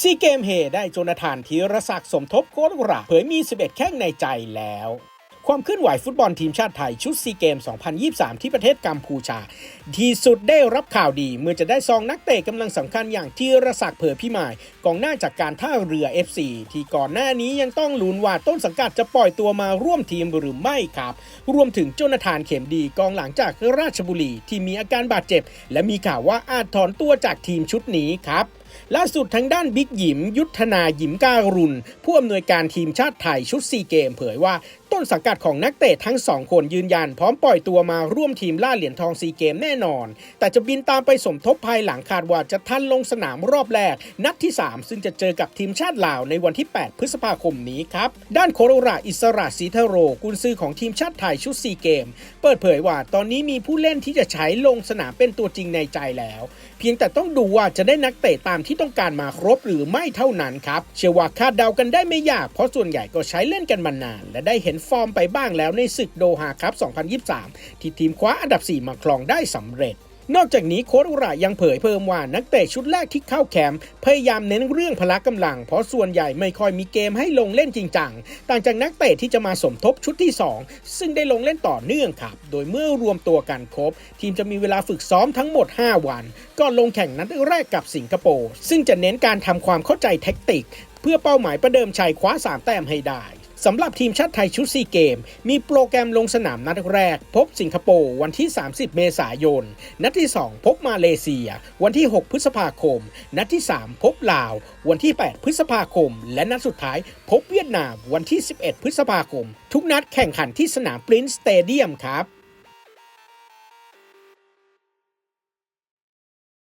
ซีเกมเฮได้โจนาธานธีรศักดิ์สมทบโค้ดระเผยมี 11 แข้งในใจแล้ว ความเคลื่อนไหวฟุตบอลทีมชาติไทยชุดซีเกม 2023 ที่ประเทศกัมพูชา ที่สุดได้รับข่าวดี เมื่อจะได้ซองนักเตะกำลังสำคัญอย่างธีรศักดิ์เผือพิมายกองหน้าจากการท่าเรือ FC ที่ก่อนหน้านี้ยังต้องลุ้นว่าต้นสังกัดจะปล่อยตัวมาร่วมทีมหรือไม่ครับ รวมถึงโจนาธานเข็มดีกองหลังจากราชบุรีที่มีอาการบาดเจ็บ และมีข่าวว่าอาจถอนตัวจากทีมชุดนี้ครับล่าสุดทางด้านบิ๊กหยิม ยุทธนาหยิมการุณ ผู้อำนวยการทีมชาติไทยชุดซีเกม เผยว่า นสังกัดของนักเตะทั้งสองคนยืนยัน พร้อมปล่อยตัวมาร่วมทีมล่าเหรียญทองซีเกมแน่นอน แต่จะบินตามไปสมทบภายหลังคาดว่าจะทันลงสนามรอบแรก นัดที่ 3 ซึ่งจะเจอกับทีมชาติลาวในวันที่ 8 พฤษภาคมนี้ครับ ด้านโคโรราอิสระศรีเทโร กุนซือของทีมชาติไทยชุดซีเกม เปิดเผยว่าตอนนี้มีผู้เล่นที่จะใช้ลงสนามเป็นตัวจริงในใจแล้ว เพียงแต่ต้องดูว่าจะได้นักเตะตามที่ต้องการมาครบหรือไม่เท่านั้นครับเชื่อว่าคาดเดากันได้ไม่ยาก เพราะส่วนใหญ่ก็ใช้เล่นกันมานาน และได้เห็นฟอร์มไปบ้างแล้วในศึกโดฮาครับ 2023 ที่ทีมคว้าอันดับ 4 มาครองได้สำเร็จนอกจากนี้โค้ชอุระยังเผยเพิ่มว่านักเตะชุดแรกที่เข้าแคมป์พยายามเน้นเรื่องพละกำลัง เพราะส่วนใหญ่ไม่ค่อยมีเกมให้ลงเล่นจริงจังต่างจากนักเตะที่จะมาสมทบชุดที่ 2 ซึ่งได้ลงเล่นต่อเนื่องครับ โดยเมื่อรวมตัวกันครบ ทีมจะมีเวลาฝึกซ้อมทั้งหมด 5 วันก่อนลงแข่งนัดแรกกับสิงคโปร์ซึ่งจะเน้นการทำความเข้าใจแท็กติก เพื่อเป้าหมายประเดิมชัยคว้า 3 แต้มให้ได้ สำหรับทีมชาติไทยชุดซีเกม มีโปรแกรมลงสนามนัดแรก พบสิงคโปร์วันที่ 30 เมษายน นัดที่ 2 พบมาเลเซีย วันที่ 6 พฤษภาคม นัดที่ 3 พบลาว วันที่ 8 พฤษภาคม และนัดสุดท้าย พบเวียดนามวันที่ 11 พฤษภาคม ทุกนัดแข่งขันที่สนามปรินซ์สเตเดียมครับ